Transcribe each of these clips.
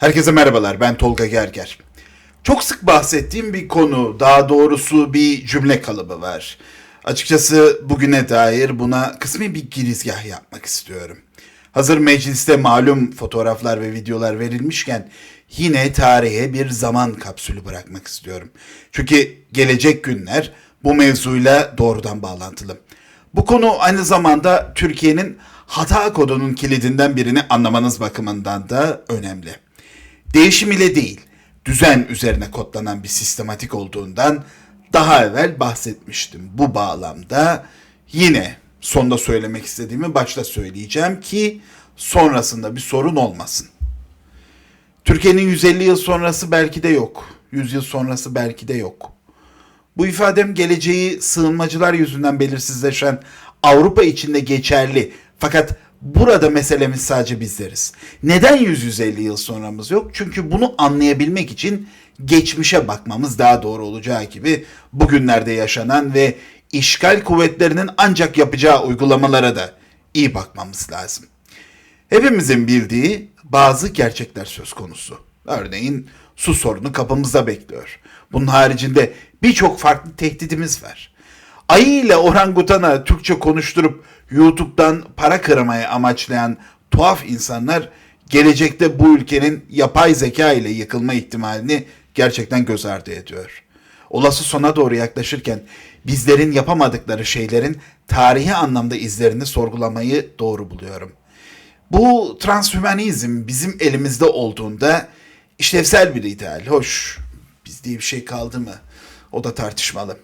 Herkese merhabalar, ben Tolga Gerger. Çok sık bahsettiğim bir konu, daha doğrusu bir cümle kalıbı var. Açıkçası bugüne dair buna kısmi bir girizgah yapmak istiyorum. Hazır mecliste malum fotoğraflar ve videolar verilmişken yine tarihe bir zaman kapsülü bırakmak istiyorum. Çünkü gelecek günler bu mevzuyla doğrudan bağlantılı. Bu konu aynı zamanda Türkiye'nin hata kodunun kilidinden birini anlamanız bakımından da önemli. Değişim ile değil, düzen üzerine kodlanan bir sistematik olduğundan daha evvel bahsetmiştim. Bu bağlamda yine sonda söylemek istediğimi başta söyleyeceğim ki sonrasında bir sorun olmasın. Türkiye'nin 150 yıl sonrası belki de yok. 100 yıl sonrası belki de yok. Bu ifadem geleceği sığınmacılar yüzünden belirsizleşen Avrupa içinde geçerli. Fakat burada meselemiz sadece bizleriz. Neden 100-150 yıl sonramız yok? Çünkü bunu anlayabilmek için geçmişe bakmamız daha doğru olacağı gibi bugünlerde yaşanan ve işgal kuvvetlerinin ancak yapacağı uygulamalara da iyi bakmamız lazım. Hepimizin bildiği bazı gerçekler söz konusu. Örneğin su sorunu kapımızda bekliyor. Bunun haricinde birçok farklı tehdidimiz var. Ayı ile orangutana Türkçe konuşturup YouTube'dan para kırmaya amaçlayan tuhaf insanlar gelecekte bu ülkenin yapay zeka ile yıkılma ihtimalini gerçekten göz ardı ediyor. Olası sona doğru yaklaşırken bizlerin yapamadıkları şeylerin tarihi anlamda izlerini sorgulamayı doğru buluyorum. Bu transhümanizm bizim elimizde olduğunda işlevsel bir ideal. Hoş, biz diye bir şey kaldı mı? O da tartışmalı.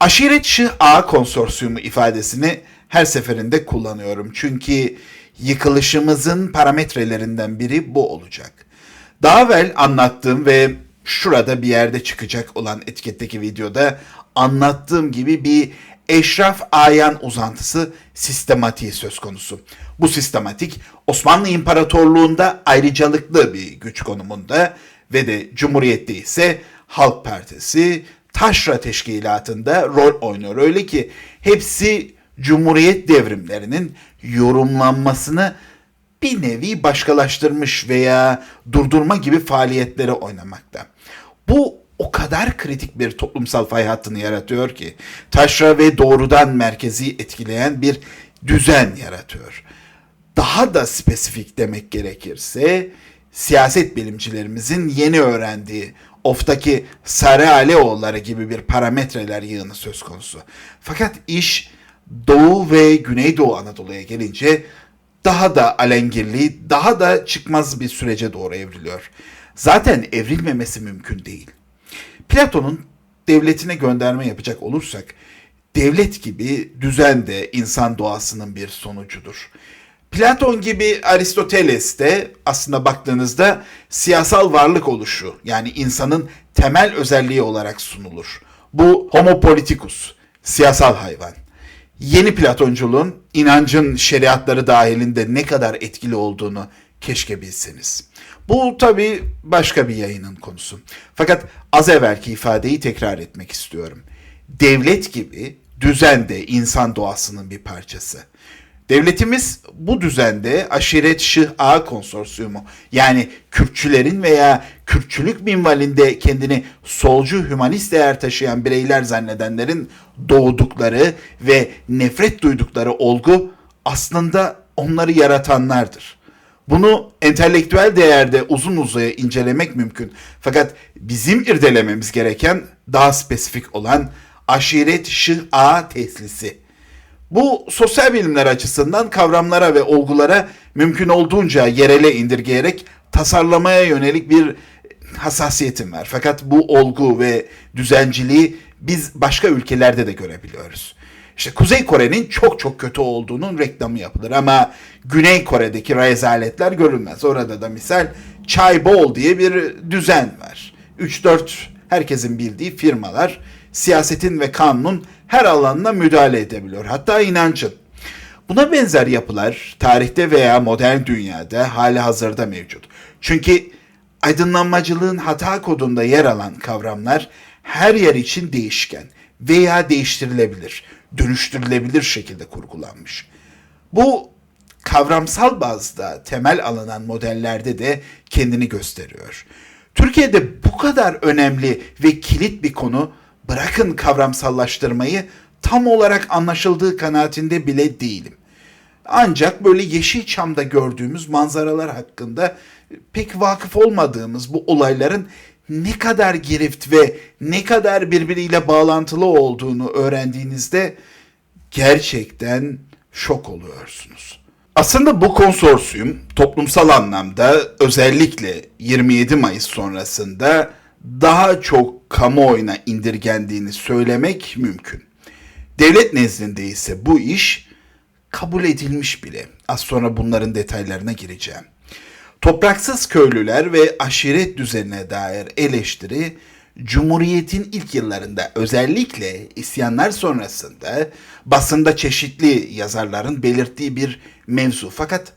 Aşiretçi ağ konsorsiyumu ifadesini her seferinde kullanıyorum. Çünkü yıkılışımızın parametrelerinden biri bu olacak. Daha evvel anlattığım ve şurada bir yerde çıkacak olan etiketteki videoda anlattığım gibi bir Eşraf Ayan uzantısı sistematiği söz konusu. Bu sistematik Osmanlı İmparatorluğu'nda ayrıcalıklı bir güç konumunda ve de Cumhuriyet'te ise Halk Partisi Taşra Teşkilatı'nda rol oynuyor. Öyle ki hepsi Cumhuriyet devrimlerinin yorumlanmasını bir nevi başkalaştırmış veya durdurma gibi faaliyetlere oynamakta. Bu o kadar kritik bir toplumsal fay hattını yaratıyor ki taşra ve doğrudan merkezi etkileyen bir düzen yaratıyor. Daha da spesifik demek gerekirse siyaset bilimcilerimizin yeni öğrendiği oftaki Sarı Aleoğulları gibi bir parametreler yığını söz konusu. Fakat iş Doğu ve Güneydoğu Anadolu'ya gelince daha da alengirli, daha da çıkmaz bir sürece doğru evriliyor. Zaten evrilmemesi mümkün değil. Platon'un devletine gönderme yapacak olursak, devlet gibi düzen de insan doğasının bir sonucudur. Platon gibi Aristoteles de aslında baktığınızda siyasal varlık oluşu yani insanın temel özelliği olarak sunulur. Bu homo politicus, siyasal hayvan. Yeni Platonculuğun inancın şeriatları dahilinde ne kadar etkili olduğunu keşke bilseniz. Bu tabi başka bir yayının konusu. Fakat az evvelki ifadeyi tekrar etmek istiyorum. Devlet gibi düzen de insan doğasının bir parçası. Devletimiz bu düzende aşiret şıh ağa konsorsiyumu yani Kürtçülerin veya Kürtçülük minvalinde kendini solcu hümanist değer taşıyan bireyler zannedenlerin doğdukları ve nefret duydukları olgu aslında onları yaratanlardır. Bunu entelektüel değerde uzun uzaya incelemek mümkün. Fakat bizim irdelememiz gereken daha spesifik olan aşiret şıh ağa teslisi. Bu sosyal bilimler açısından kavramlara ve olgulara mümkün olduğunca yerele indirgeyerek tasarlamaya yönelik bir hassasiyetim var. Fakat bu olgu ve düzenciliği biz başka ülkelerde de görebiliyoruz. İşte Kuzey Kore'nin çok çok kötü olduğunun reklamı yapılır ama Güney Kore'deki rezaletler görülmez. Orada da misal Chai Bol diye bir düzen var. 3-4 herkesin bildiği firmalar siyasetin ve kanunun her alanına müdahale edebiliyor. Hatta inancın. Buna benzer yapılar tarihte veya modern dünyada hali hazırda mevcut. Çünkü aydınlanmacılığın hata kodunda yer alan kavramlar her yer için değişken veya değiştirilebilir, dönüştürülebilir şekilde kurgulanmış. Bu kavramsal bazda temel alınan modellerde de kendini gösteriyor. Türkiye'de bu kadar önemli ve kilit bir konu bırakın kavramsallaştırmayı tam olarak anlaşıldığı kanaatinde bile değilim. Ancak böyle Yeşilçam'da gördüğümüz manzaralar hakkında pek vakıf olmadığımız bu olayların ne kadar girift ve ne kadar birbiriyle bağlantılı olduğunu öğrendiğinizde gerçekten şok oluyorsunuz. Aslında bu konsorsiyum toplumsal anlamda özellikle 27 Mayıs sonrasında daha çok kamuoyuna indirgendiğini söylemek mümkün. Devlet nezdinde ise bu iş kabul edilmiş bile. Az sonra bunların detaylarına gireceğim. Topraksız köylüler ve aşiret düzenine dair eleştiri Cumhuriyet'in ilk yıllarında özellikle isyanlar sonrasında basında çeşitli yazarların belirttiği bir mevzu. Fakat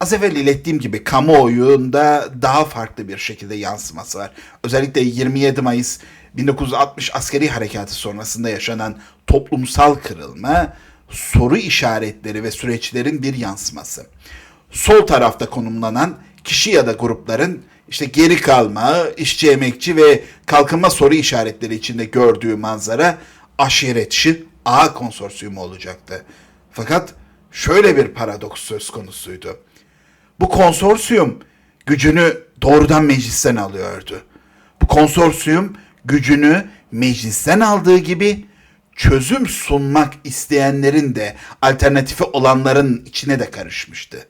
az evvel ilettiğim gibi kamuoyunda daha farklı bir şekilde yansıması var. Özellikle 27 Mayıs 1960 askeri harekatı sonrasında yaşanan toplumsal kırılma soru işaretleri ve süreçlerin bir yansıması. Sol tarafta konumlanan kişi ya da grupların işte geri kalma, işçi emekçi ve kalkınma soru işaretleri içinde gördüğü manzara aşiretçi A konsorsiyumu olacaktı. Fakat şöyle bir paradoks söz konusuydu. Bu konsorsiyum gücünü doğrudan meclisten alıyordu. Bu konsorsiyum gücünü meclisten aldığı gibi çözüm sunmak isteyenlerin de alternatifi olanların içine de karışmıştı.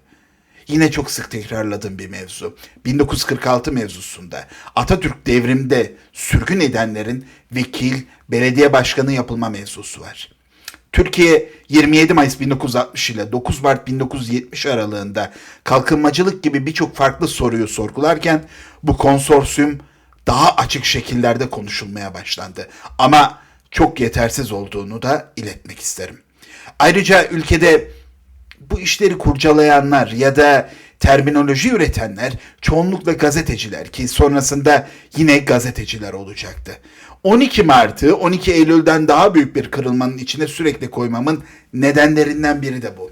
Yine çok sık tekrarladığım bir mevzu. 1946 mevzusunda Atatürk devrimde sürgün edenlerin vekil, belediye başkanı yapılma mevzusu var. Türkiye 27 Mayıs 1960 ile 9 Mart 1970 aralığında kalkınmacılık gibi birçok farklı soruyu sorgularken bu konsorsiyum daha açık şekillerde konuşulmaya başlandı. Ama çok yetersiz olduğunu da iletmek isterim. Ayrıca ülkede bu işleri kurcalayanlar ya da terminoloji üretenler çoğunlukla gazeteciler ki sonrasında yine gazeteciler olacaktı. 12 Mart'ı 12 Eylül'den daha büyük bir kırılmanın içine sürekli koymamın nedenlerinden biri de bu.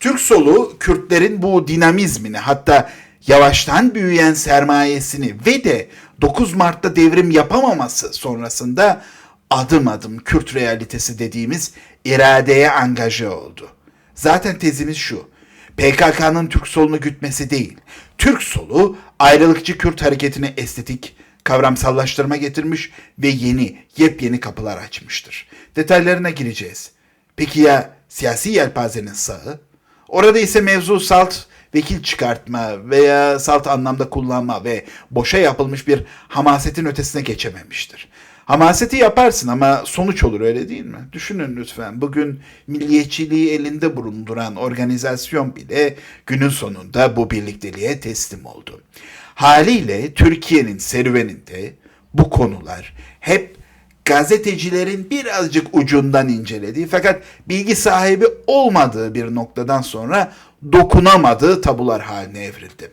Türk solu Kürtlerin bu dinamizmini hatta yavaştan büyüyen sermayesini ve de 9 Mart'ta devrim yapamaması sonrasında adım adım Kürt realitesi dediğimiz iradeye angaje oldu. Zaten tezimiz şu. PKK'nın Türk solunu gütmesi değil. Türk solu ayrılıkçı Kürt hareketine estetik, kavramsallaştırma getirmiş ve yeni, yepyeni kapılar açmıştır. Detaylarına gireceğiz. Peki ya siyasi yelpazenin sağı? Orada ise mevzu salt vekil çıkartma veya salt anlamda kullanma ve boşa yapılmış bir hamasetin ötesine geçememiştir. Hamaseti yaparsın ama sonuç olur öyle değil mi? Düşünün lütfen bugün milliyetçiliği elinde bulunduran organizasyon bile günün sonunda bu birlikteliğe teslim oldu. Haliyle Türkiye'nin serüveninde bu konular hep gazetecilerin birazcık ucundan incelediği fakat bilgi sahibi olmadığı bir noktadan sonra dokunamadığı tabular haline evrildi.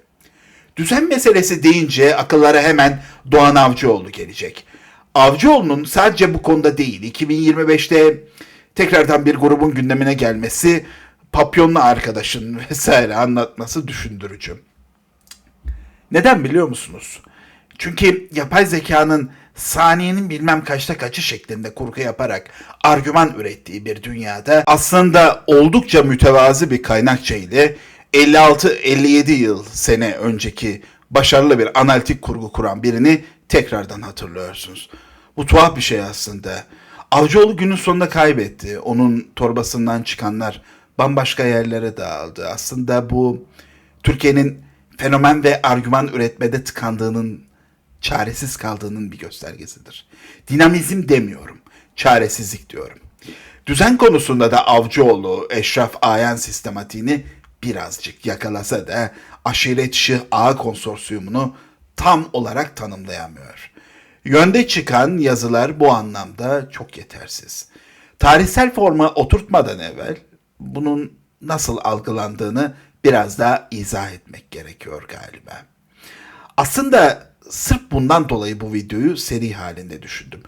Düzen meselesi deyince akıllara hemen Doğan Avcıoğlu gelecek. Avcıoğlu'nun sadece bu konuda değil 2025'te tekrardan bir grubun gündemine gelmesi, papyonlu arkadaşın vesaire anlatması düşündürücü. Neden biliyor musunuz? Çünkü yapay zekanın saniyenin bilmem kaçta kaçı şeklinde kurgu yaparak argüman ürettiği bir dünyada aslında oldukça mütevazı bir kaynakça ile 56-57 yıl sene önceki başarılı bir analitik kurgu kuran birini tekrardan hatırlıyorsunuz. Bu tuhaf bir şey aslında. Avcıoğlu günün sonunda kaybetti. Onun torbasından çıkanlar bambaşka yerlere dağıldı. Aslında bu Türkiye'nin fenomen ve argüman üretmede tıkandığının, çaresiz kaldığının bir göstergesidir. Dinamizm demiyorum, çaresizlik diyorum. Düzen konusunda da Avcıoğlu, Eşraf Ayan sistematiğini birazcık yakalasa da aşiretçi ağ konsorsiyumunu tam olarak tanımlayamıyor. Yönde çıkan yazılar bu anlamda çok yetersiz. Tarihsel forma oturtmadan evvel bunun nasıl algılandığını biraz daha izah etmek gerekiyor galiba. Aslında sırf bundan dolayı bu videoyu seri halinde düşündüm.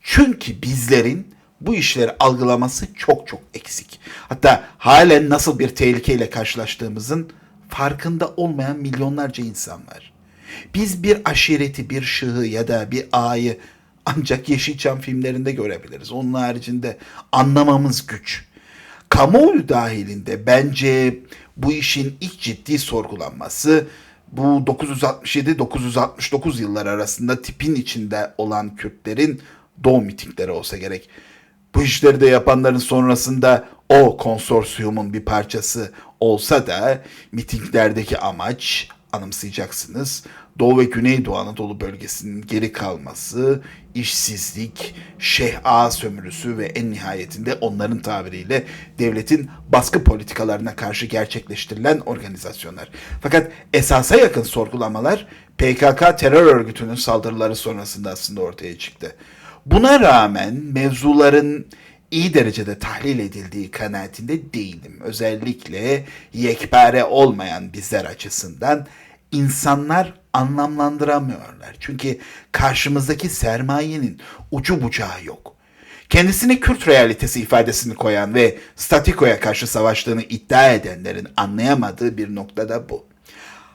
Çünkü bizlerin bu işleri algılaması çok çok eksik. Hatta halen nasıl bir tehlikeyle karşılaştığımızın farkında olmayan milyonlarca insan var. Biz bir aşireti, bir şığı ya da bir ağayı ancak Yeşilçam filmlerinde görebiliriz. Onun haricinde anlamamız güç. Kamuoyu dahilinde bence bu işin ilk ciddi sorgulanması bu 967-969 yıllar arasında tipin içinde olan Kürtlerin doğu mitingleri olsa gerek. Bu işleri de yapanların sonrasında o konsorsiyumun bir parçası olsa da mitinglerdeki amaç anımsayacaksınız. Doğu ve Güneydoğu Anadolu bölgesinin geri kalması, işsizlik, şeyh ağa sömürüsü ve en nihayetinde onların tabiriyle devletin baskı politikalarına karşı gerçekleştirilen organizasyonlar. Fakat esasa yakın sorgulamalar PKK terör örgütünün saldırıları sonrasında aslında ortaya çıktı. Buna rağmen mevzuların iyi derecede tahlil edildiği kanaatinde değilim. Özellikle yekpare olmayan bizler açısından insanlar anlamlandıramıyorlar. Çünkü karşımızdaki sermayenin ucu bucağı yok. Kendisine Kürt realitesi ifadesini koyan ve statikoya karşı savaştığını iddia edenlerin anlayamadığı bir noktada bu.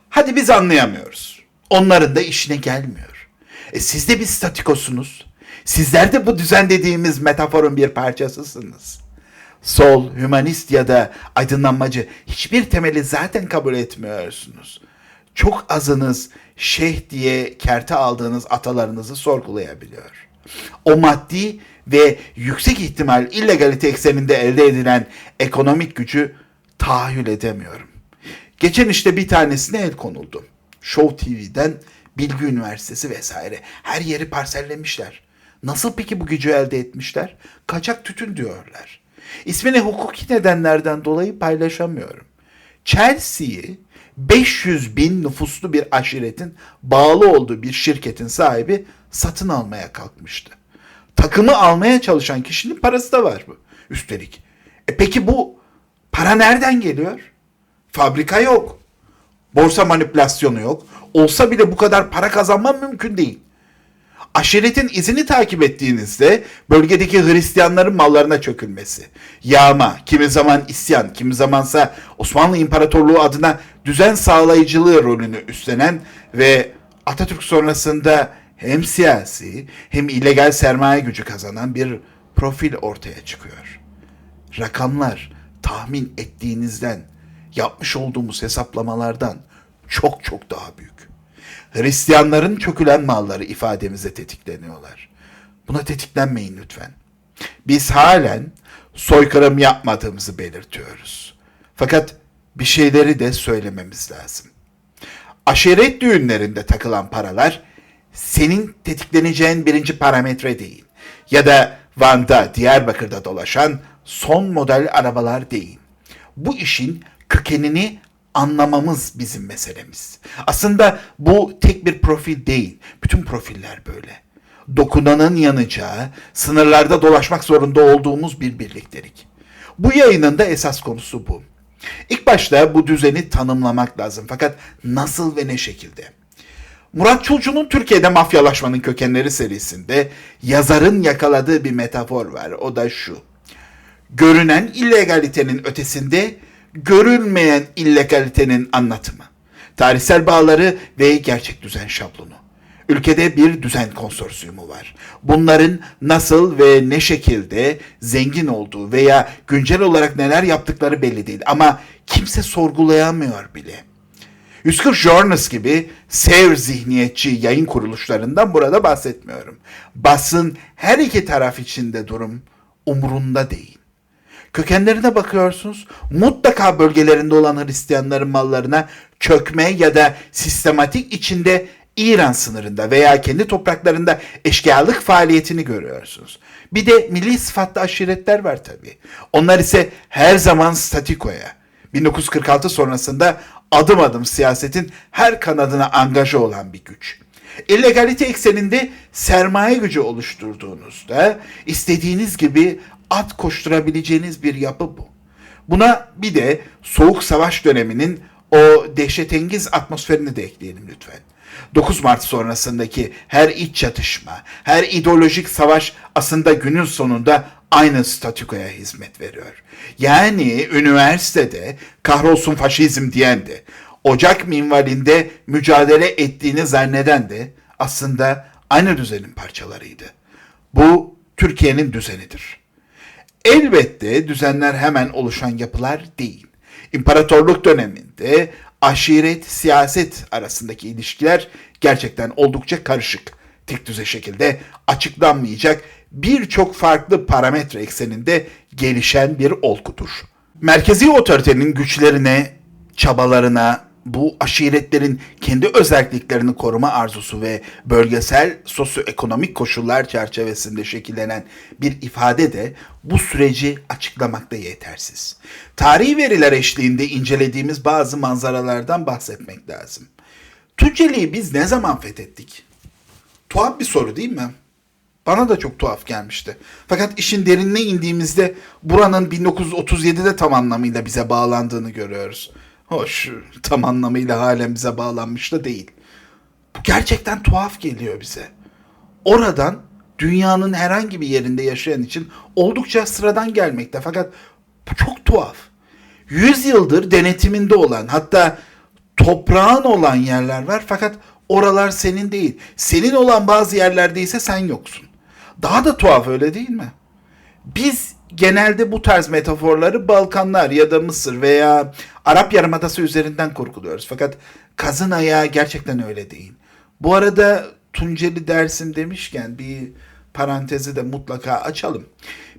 Hadi biz anlayamıyoruz. Onların da işine gelmiyor. E siz de bir statikosunuz. Sizler de bu düzen dediğimiz metaforun bir parçasısınız. Sol, hümanist ya da aydınlanmacı hiçbir temeli zaten kabul etmiyorsunuz. Çok azınız şeyh diye kerte aldığınız atalarınızı sorgulayabiliyor. O maddi ve yüksek ihtimal illegalite ekseninde elde edilen ekonomik gücü tahayyül edemiyorum. Geçen işte bir tanesine el konuldu. Show TV'den Bilgi Üniversitesi vesaire. Her yeri parsellemişler. Nasıl peki bu gücü elde etmişler? Kaçak tütün diyorlar. İsmini hukuki nedenlerden dolayı paylaşamıyorum. Chelsea'yi 500 bin nüfuslu bir aşiretin bağlı olduğu bir şirketin sahibi satın almaya kalkmıştı. Takımı almaya çalışan kişinin parası da var bu. Üstelik. E peki bu para nereden geliyor? Fabrika yok. Borsa manipülasyonu yok. Olsa bile bu kadar para kazanmam mümkün değil. Aşiretin izini takip ettiğinizde bölgedeki Hristiyanların mallarına çökülmesi, yağma, kimi zaman isyan, kimi zamansa Osmanlı İmparatorluğu adına düzen sağlayıcılığı rolünü üstlenen ve Atatürk sonrasında hem siyasi hem illegal sermaye gücü kazanan bir profil ortaya çıkıyor. Rakamlar tahmin ettiğinizden, yapmış olduğumuz hesaplamalardan çok çok daha büyük. Hristiyanların çökülen malları ifademize tetikleniyorlar. Buna tetiklenmeyin lütfen. Biz halen soykırım yapmadığımızı belirtiyoruz. Fakat bir şeyleri de söylememiz lazım. Aşiret düğünlerinde takılan paralar senin tetikleneceğin birinci parametre değil. Ya da Van'da, Diyarbakır'da dolaşan son model arabalar değil. Bu işin kökenini anlamamız bizim meselemiz. Aslında bu tek bir profil değil. Bütün profiller böyle. Dokunanın yanacağı, sınırlarda dolaşmak zorunda olduğumuz bir birliktelik. Bu yayının da esas konusu bu. İlk başta bu düzeni tanımlamak lazım. Fakat nasıl ve ne şekilde? Murat Çulcu'nun Türkiye'de mafyalaşmanın kökenleri serisinde yazarın yakaladığı bir metafor var. O da şu. Görünen illegalitenin ötesinde görülmeyen illegalitenin anlatımı. Tarihsel bağları ve gerçek düzen şablonu. Ülkede bir düzen konsorsiyumu var. Bunların nasıl ve ne şekilde zengin olduğu veya güncel olarak neler yaptıkları belli değil ama kimse sorgulayamıyor bile. 140 Journals gibi sev zihniyetçi yayın kuruluşlarından burada bahsetmiyorum. Basın her iki taraf içinde durum umurunda değil. Kökenlerine bakıyorsunuz. Mutlaka bölgelerinde olan Hristiyanların mallarına çökme ya da sistematik içinde İran sınırında veya kendi topraklarında eşkıyalık faaliyetini görüyorsunuz. Bir de milli sıfatlı aşiretler var tabii. Onlar ise her zaman statikoya, 1946 sonrasında adım adım siyasetin her kanadına angaja olan bir güç. İlegalite ekseninde sermaye gücü oluşturduğunuzda istediğiniz gibi at koşturabileceğiniz bir yapı bu. Buna bir de Soğuk Savaş döneminin o dehşetengiz atmosferini de ekleyelim lütfen. 9 Mart sonrasındaki her iç çatışma, her ideolojik savaş aslında günün sonunda aynı statükoya hizmet veriyor. Yani üniversitede kahrolsun faşizm diyen de, Ocak minvalinde mücadele ettiğini zanneden de aslında aynı düzenin parçalarıydı. Bu Türkiye'nin düzenidir. Elbette düzenler hemen oluşan yapılar değil. İmparatorluk döneminde aşiret, siyaset arasındaki ilişkiler gerçekten oldukça karışık. Tek düze şekilde açıklanmayacak birçok farklı parametre ekseninde gelişen bir olgudur. Merkezi otoritenin güçlerine, çabalarına, bu aşiretlerin kendi özelliklerini koruma arzusu ve bölgesel sosyoekonomik koşullar çerçevesinde şekillenen bir ifade de bu süreci açıklamakta yetersiz. Tarihi veriler eşliğinde incelediğimiz bazı manzaralardan bahsetmek lazım. Tunceli'yi biz ne zaman fethettik? Tuhaf bir soru değil mi? Bana da çok tuhaf gelmişti. Fakat işin derinine indiğimizde buranın 1937'de tam anlamıyla bize bağlandığını görüyoruz. Hoş tam anlamıyla halen bağlanmış da değil. Bu gerçekten tuhaf geliyor bize. Oradan dünyanın herhangi bir yerinde yaşayan için oldukça sıradan gelmekte. Fakat bu çok tuhaf. Yüz yıldır denetiminde olan hatta toprağın olan yerler var fakat oralar senin değil. Senin olan bazı yerlerde ise sen yoksun. Daha da tuhaf öyle değil mi? Biz genelde bu tarz metaforları Balkanlar ya da Mısır veya Arap Yarımadası üzerinden kurguluyoruz. Fakat kazın ayağı gerçekten öyle değil. Bu arada Tunceli Dersim demişken bir parantezi de mutlaka açalım.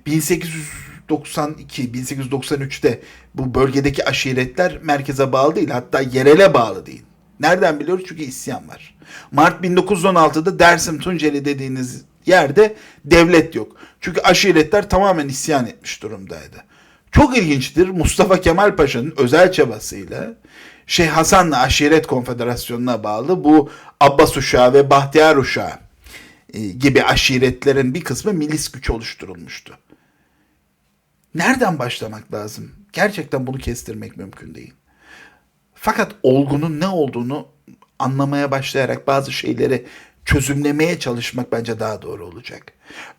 1892, 1893'te bu bölgedeki aşiretler merkeze bağlı değil hatta yerele bağlı değil. Nereden biliyoruz? Çünkü isyan var. Mart 1916'da Dersim Tunceli dediğiniz yerde devlet yok. Çünkü aşiretler tamamen isyan etmiş durumdaydı. Çok ilginçtir Mustafa Kemal Paşa'nın özel çabasıyla Şeyh Hasan'la Aşiret Konfederasyonu'na bağlı bu Abbas Uşağı ve Bahtiyar Uşağı e, gibi aşiretlerin bir kısmı milis güç oluşturulmuştu. Nereden başlamak lazım? Gerçekten bunu kestirmek mümkün değil. Fakat olgunun ne olduğunu anlamaya başlayarak bazı şeyleri çözümlemeye çalışmak bence daha doğru olacak.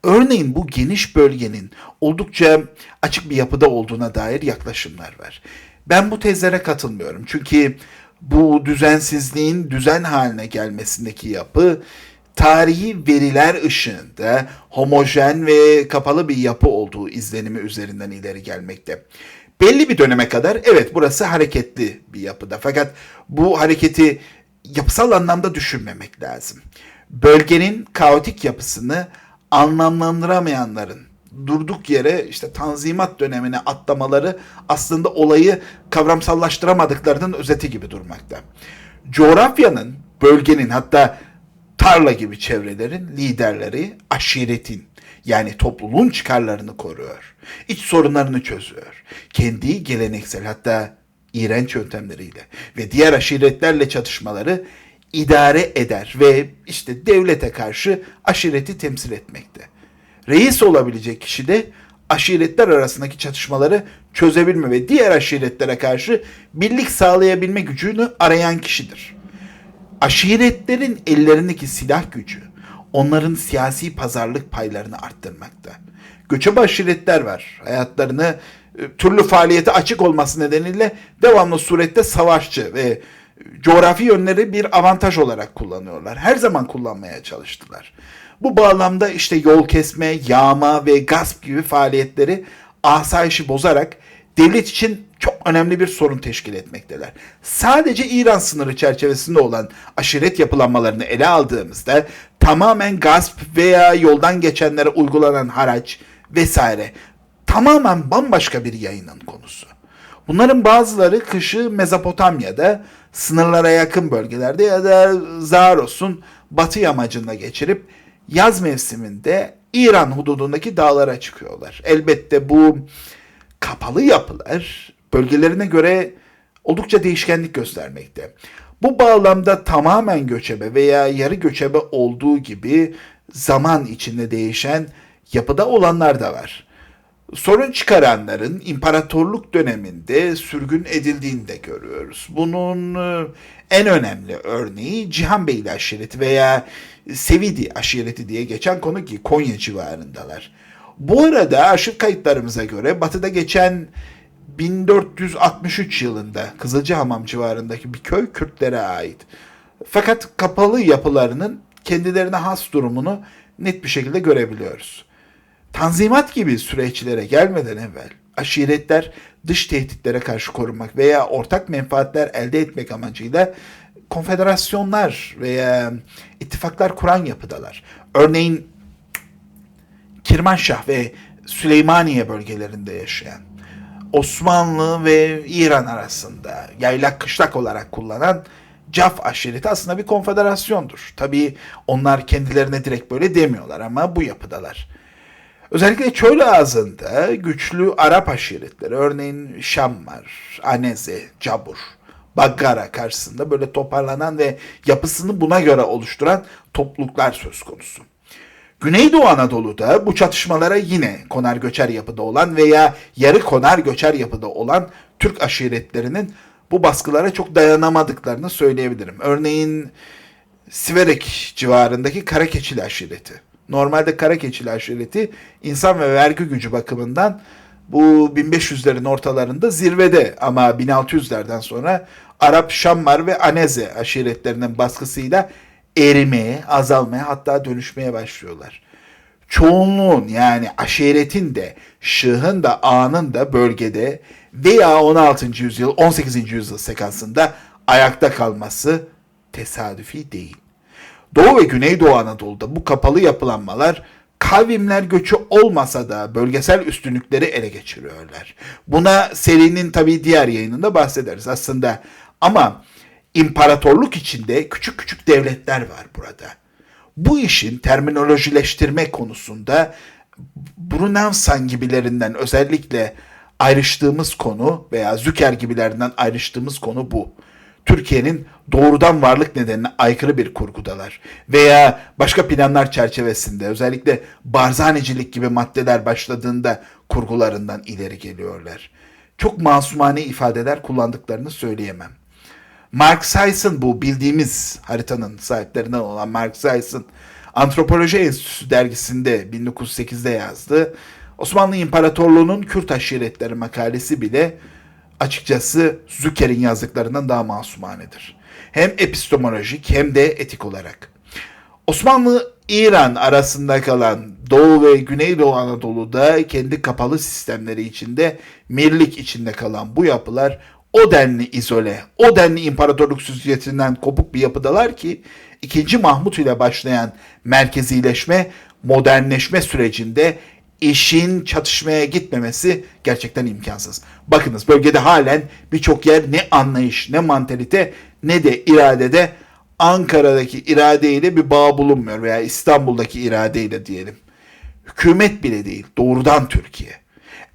Örneğin bu geniş bölgenin oldukça açık bir yapıda olduğuna dair yaklaşımlar var. Ben bu tezlere katılmıyorum. Çünkü bu düzensizliğin düzen haline gelmesindeki yapı tarihi veriler ışığında homojen ve kapalı bir yapı olduğu izlenimi üzerinden ileri gelmekte. Belli bir döneme kadar evet burası hareketli bir yapıda fakat bu hareketi yapısal anlamda düşünmemek lazım. Bölgenin kaotik yapısını anlamlandıramayanların durduk yere işte tanzimat dönemine atlamaları aslında olayı kavramsallaştıramadıklarının özeti gibi durmakta. Coğrafyanın, bölgenin hatta tarla gibi çevrelerin liderleri aşiretin yani topluluğun çıkarlarını koruyor. İç sorunlarını çözüyor. Kendi geleneksel hatta iğrenç yöntemleriyle ve diğer aşiretlerle çatışmaları idare eder ve işte devlete karşı aşireti temsil etmekte. Reis olabilecek kişi de aşiretler arasındaki çatışmaları çözebilme ve diğer aşiretlere karşı birlik sağlayabilme gücünü arayan kişidir. Aşiretlerin ellerindeki silah gücü onların siyasi pazarlık paylarını arttırmakta. Göçebe aşiretler var. Hayatlarını e, türlü faaliyete açık olması nedeniyle devamlı surette savaşçı ve coğrafi yönleri bir avantaj olarak kullanıyorlar. Her zaman kullanmaya çalıştılar. Bu bağlamda işte yol kesme, yağma ve gasp gibi faaliyetleri asayişi bozarak devlet için çok önemli bir sorun teşkil etmekteler. Sadece İran sınırı çerçevesinde olan aşiret yapılanmalarını ele aldığımızda tamamen gasp veya yoldan geçenlere uygulanan haraç vesaire tamamen bambaşka bir yayının konusu. Bunların bazıları kışı Mezopotamya'da sınırlara yakın bölgelerde ya da Zaros'un batı yamacında geçirip yaz mevsiminde İran hududundaki dağlara çıkıyorlar. Elbette bu kapalı yapılar bölgelerine göre oldukça değişkenlik göstermekte. Bu bağlamda tamamen göçebe veya yarı göçebe olduğu gibi zaman içinde değişen yapıda olanlar da var. Sorun çıkaranların imparatorluk döneminde sürgün edildiğini de görüyoruz. Bunun e, en önemli örneği Cihanbeyli aşireti veya Sevidi aşireti diye geçen konu ki Konya civarındalar. Bu arada arşiv kayıtlarımıza göre batıda geçen 1463 yılında Kızılcahamam civarındaki bir köy Kürtlere ait. Fakat kapalı yapılarının kendilerine has durumunu net bir şekilde görebiliyoruz. Tanzimat gibi süreçlere gelmeden evvel aşiretler dış tehditlere karşı korunmak veya ortak menfaatler elde etmek amacıyla konfederasyonlar veya ittifaklar kuran yapıdalar. Örneğin Kirmanşah ve Süleymaniye bölgelerinde yaşayan Osmanlı ve İran arasında yaylak kışlak olarak kullanan Caf aşireti aslında bir konfederasyondur. Tabii onlar kendilerine direkt böyle demiyorlar ama bu yapıdalar. Özellikle çöl ağzında güçlü Arap aşiretleri, örneğin Şammar, Aneze, Cabur, Baggara karşısında böyle toparlanan ve yapısını buna göre oluşturan topluluklar söz konusu. Güneydoğu Anadolu'da bu çatışmalara yine konar göçer yapıda olan veya yarı konar göçer yapıda olan Türk aşiretlerinin bu baskılara çok dayanamadıklarını söyleyebilirim. Örneğin Siverek civarındaki Karakeçili aşireti. Normalde Karakeçili aşireti insan ve vergi gücü bakımından bu 1500'lerin ortalarında zirvede ama 1600'lerden sonra Arap, Şammar ve Aneze aşiretlerinin baskısıyla erimeye, azalmaya hatta dönüşmeye başlıyorlar. Çoğunluğun yani aşiretin de, şıhın da, ağanın da bölgede veya 16. yüzyıl, 18. yüzyıl sekansında ayakta kalması tesadüfi değil. Doğu ve Güneydoğu Anadolu'da bu kapalı yapılanmalar kavimler göçü olmasa da bölgesel üstünlükleri ele geçiriyorlar. Buna serinin tabii diğer yayınında bahsederiz aslında. Ama imparatorluk içinde küçük küçük devletler var burada. Bu işin terminolojileştirme konusunda Brunavsan gibilerinden özellikle ayrıştığımız konu veya Züker gibilerinden ayrıştığımız konu bu. Türkiye'nin doğrudan varlık nedenine aykırı bir kurgudalar. Veya başka planlar çerçevesinde özellikle barzanecilik gibi maddeler başladığında kurgularından ileri geliyorlar. Çok masumane ifadeler kullandıklarını söyleyemem. Mark Sysson bu bildiğimiz haritanın sahiplerinden olan Mark Sysson Antropoloji Enstitüsü dergisinde 1908'de yazdı. Osmanlı İmparatorluğu'nun Kürt aşiretleri makalesi bile açıkçası Züker'in yazdıklarından daha masumanedir. Hem epistemolojik hem de etik olarak. Osmanlı-İran arasında kalan Doğu ve Güneydoğu Anadolu'da kendi kapalı sistemleri içinde mirlik içinde kalan bu yapılar o denli izole, o denli imparatorluk süzgecinden kopuk bir yapıdalar ki 2. Mahmut ile başlayan merkezileşme, modernleşme sürecinde işin çatışmaya gitmemesi gerçekten imkansız. Bakınız bölgede halen birçok yer ne anlayış, ne mantalite ne de iradede Ankara'daki iradeyle bir bağ bulunmuyor veya İstanbul'daki iradeyle diyelim. Hükümet bile değil, doğrudan Türkiye.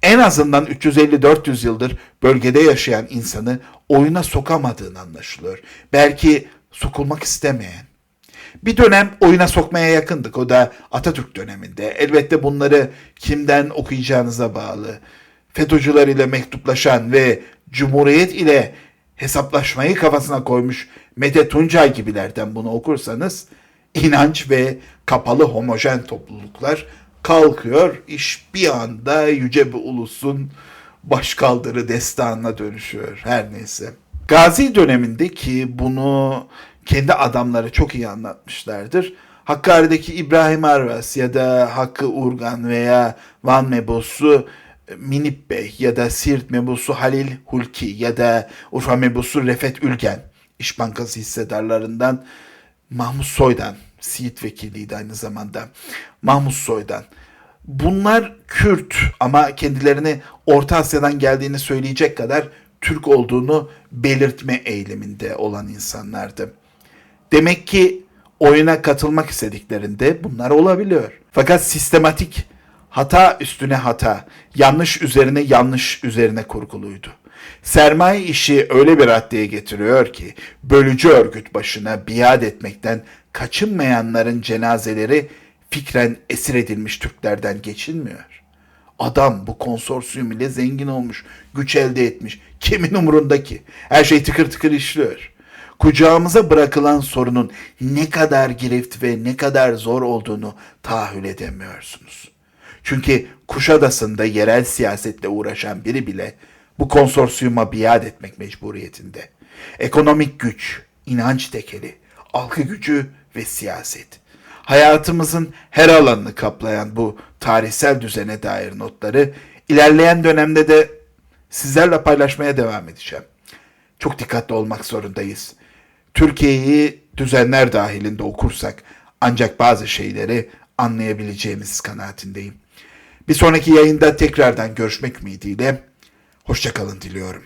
En azından 350-400 yıldır bölgede yaşayan insanı oyuna sokamadığını anlaşılıyor. Belki sokulmak istemeyen. Bir dönem oyuna sokmaya yakındık. O da Atatürk döneminde. Elbette bunları kimden okuyacağınıza bağlı. FETÖ'cüler ile mektuplaşan ve Cumhuriyet ile hesaplaşmayı kafasına koymuş Mete Tuncay gibilerden bunu okursanız inanç ve kapalı homojen topluluklar kalkıyor. İş bir anda yüce bir ulusun başkaldırı destanına dönüşüyor. Her neyse. Gazi döneminde ki bunu kendi adamları çok iyi anlatmışlardır. Hakkari'deki İbrahim Arvas ya da Hakkı Urgan veya Van Mebosu Minip Bey ya da Siirt Mebusu Halil Hulki ya da Urfa Mebusu Refet Ülgen İş Bankası hissedarlarından Mahmut Soy'dan Siirt vekiliydi aynı zamanda Mahmut Soy'dan bunlar Kürt ama kendilerini Orta Asya'dan geldiğini söyleyecek kadar Türk olduğunu belirtme eğiliminde olan insanlardı. Demek ki oyuna katılmak istediklerinde bunlar olabiliyor. Fakat sistematik hata üstüne hata, yanlış üzerine yanlış üzerine kurguluydu. Sermaye işi öyle bir raddeye getiriyor ki bölücü örgüt başına biat etmekten kaçınmayanların cenazeleri fikren esir edilmiş Türklerden geçilmiyor. Adam bu konsorsiyum ile zengin olmuş, güç elde etmiş. Kimin umurunda ki? Her şey tıkır tıkır işliyor. Kucağımıza bırakılan sorunun ne kadar girift ve ne kadar zor olduğunu tahayyül edemiyorsunuz. Çünkü Kuşadası'nda yerel siyasetle uğraşan biri bile bu konsorsiyuma biat etmek mecburiyetinde. Ekonomik güç, inanç tekeli, algı gücü ve siyaset. Hayatımızın her alanını kaplayan bu tarihsel düzene dair notları ilerleyen dönemde de sizlerle paylaşmaya devam edeceğim. Çok dikkatli olmak zorundayız. Türkiye'yi düzenler dahilinde okursak ancak bazı şeyleri anlayabileceğimiz kanaatindeyim. Bir sonraki yayında tekrardan görüşmek ümidiyle hoşçakalın diliyorum.